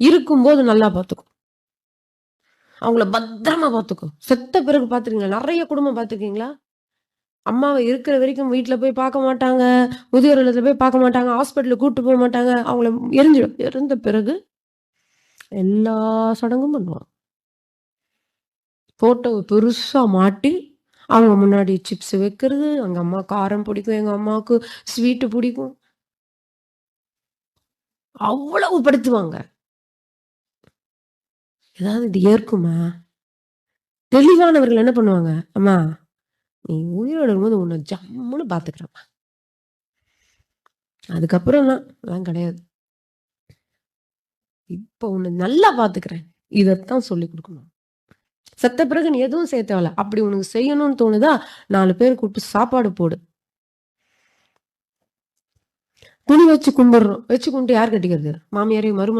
இருக்கும்போது நல்லா பார்த்துக்கும் அவங்கள பத்திரமா பார்த்துக்கும் செத்த பிறகு பார்த்துருக்கீங்களா நிறைய குடும்பம் பார்த்துருக்கீங்களா அம்மாவை இருக்கிற வரைக்கும் வீட்டில் போய் பார்க்க மாட்டாங்க. முதியோர் இல்லத்துல போய் பார்க்க மாட்டாங்க. ஹாஸ்பிட்டலுக்கு கூப்பிட்டு போக மாட்டாங்க. அவங்கள எரிஞ்சிடும் இறந்த பிறகு எல்லா சடங்கும் பண்ணுவாங்க. ஃபோட்டோவை பெருசாக மாட்டி அவங்க முன்னாடி சிப்ஸ் வைக்கிறது எங்கள் அம்மா காரம் பிடிக்கும் எங்கள் அம்மாவுக்கு ஸ்வீட்டு பிடிக்கும். அவ்வளவு படுத்துவாங்க. ஏதாவது இது ஏற்குமா? தெளிவானவர்கள் என்ன பண்ணுவாங்க? அம்மா நீ உயிரோட இருக்கும்போது உன்னை ஜம்முன்னு பார்த்துக்கிறம்மா. அதுக்கப்புறம்லாம் அதெல்லாம் கிடையாது. இப்போ உன்னை நல்லா பாத்துக்கிறேன் இதைத்தான் சொல்லி கொடுக்கணும். செத்த பிறகு நீ எதுவும் செய்ய தேவையில்ல. அப்படி உனக்கு செய்யணும்னு தோணுதா? நாலு பேர் கூப்பிட்டு சாப்பாடு போடு. துணி வச்சு கும்பிடுறோம். வச்சு கும்பிட்டு யார் கட்டிக்கிறது? மாமியாரையும் மரும